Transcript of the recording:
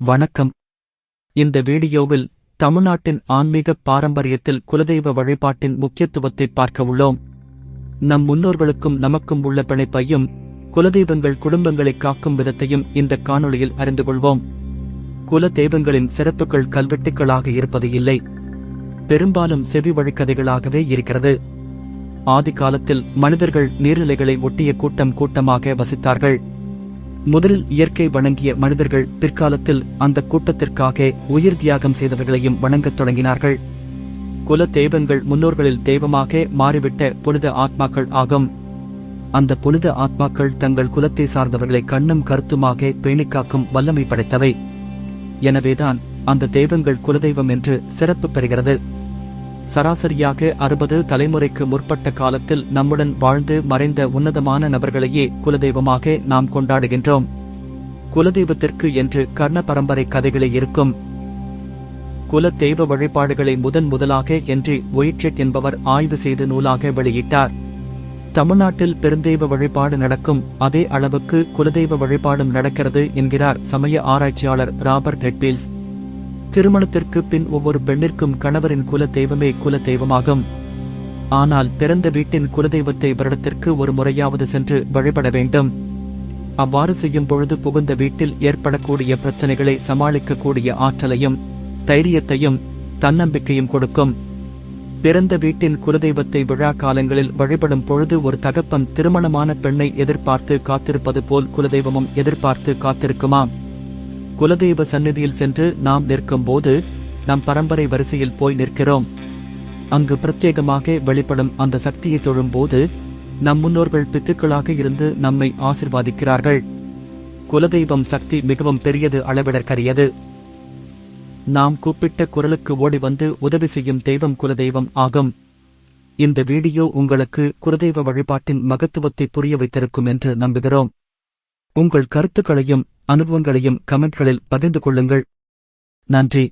வணக்கம். இந்த வீடியோவில் தமிழ்நாட்டின் ஆன்மீக பாரம்பரியத்தில் குலதெய்வ வழிபாட்டின் முக்கியத்துவத்தை பார்க்க உள்ளோம். நம் முன்னோர்களுக்கும் நமக்கும் உள்ள பிணைப்பையும் குலதெய்வங்கள் குடும்பங்களை காக்கும் விதத்தையும் இந்த காணொளியில் அறிந்து கொள்வோம். குல தெய்வங்களின் சிறப்புகள் கல்வெட்டுகளாக இருப்பது இல்லை. பெரும்பாலும் செவி வழிக்கதைகளாகவே இருக்கிறது. ஆதி காலத்தில் மனிதர்கள் நீர்நிலைகளை ஒட்டிய கூட்டம் கூட்டமாக வசித்தார்கள். முதலில் இயற்கை வணங்கிய மனிதர்கள் பிற்காலத்தில் அந்த கூட்டத்திற்காக உயிர் தியாகம் செய்தவர்களையும் வணங்கத் தொடங்கினார்கள். குல தெய்வங்கள் முன்னோர்களில் தெய்வமாக மாறிவிட்ட புனித ஆத்மாக்கள் ஆகும். அந்த புனித ஆத்மாக்கள் தங்கள் குலத்தை சார்ந்தவர்களை கண்ணும் கருத்துமாக பேணிக்காக்கும் வல்லமை படைத்தவை. எனவேதான் அந்த தெய்வங்கள் குலதெய்வம் என்று சிறப்பு பெறுகிறது. சராசரியாக அறுபது தலைமுறைக்கு முற்பட்ட காலத்தில் நம்முடன் வாழ்ந்து மறைந்த உன்னதமான நபர்களையே குலதெய்வமாக நாம் கொண்டாடுகின்றோம். குலதெய்வத்திற்கு என்று கர்ண பரம்பரை கதைகளே இருக்கும். குல தெய்வ வழிபாடுகளை முதன் முதலாக என்று ஒயிட்ரெட் என்பவர் ஆய்வு செய்து நூலாக வெளியிட்டார். தமிழ்நாட்டில் பெருந்தெய்வ வழிபாடு நடக்கும். அதே அளவுக்கு குலதெய்வ வழிபாடும் நடக்கிறது என்கிறார் சமய ஆராய்ச்சியாளர் ராபர்ட் ஹெட்பீல்ஸ் திருமணத்திற்கு பின் ஒவ்வொரு பெண்ணிற்கும் கணவரின் குல தெய்வமே குல தெய்வமாகும். ஆனால் பிறந்த வீட்டின் குலதெய்வத்தை வருடத்திற்கு ஒரு முறையாவது சென்று வழிபட வேண்டும். அவ்வாறு செய்யும் பொழுது புகுந்த வீட்டில் ஏற்படக்கூடிய பிரச்சனைகளை சமாளிக்கக்கூடிய ஆற்றலையும் தைரியத்தையும் தன்னம்பிக்கையும் கொடுக்கும். பிறந்த வீட்டின் குலதெய்வத்தை விழா காலங்களில் வழிபடும் பொழுது ஒரு தகப்பன் திருமணமான பெண்ணை எதிர்பார்த்து காத்திருப்பது போல் குலதெய்வமும் எதிர்பார்த்து காத்திருக்குமாம். குலதெய்வ சந்நிதியில் சென்று நாம் நிற்கும் போது நம் பரம்பரை வரிசையில் போய் நிற்கிறோம். அங்கு பிரத்யேகமாக வெளிப்படும் அந்த சக்தியை தொழும்போது நம் முன்னோர்கள் பித்துக்களாக இருந்து நம்மை ஆசிர்வாதிக்கிறார்கள். குலதெய்வம் சக்தி மிகவும் பெரியது அளவிடற்கரியது. நாம் கூப்பிட்ட குரலுக்கு ஓடி வந்து உதவி செய்யும் தெய்வம் குலதெய்வம் ஆகும். இந்த வீடியோ உங்களுக்கு குலதெய்வ வழிபாட்டின் மகத்துவத்தை புரிய வைத்திருக்கும் என்று நம்புகிறோம். உங்கள் கருத்துக்களையும் அனுபவங்களையும் கமெண்ட்களில் பகிர்ந்து கொள்ளுங்கள். நன்றி.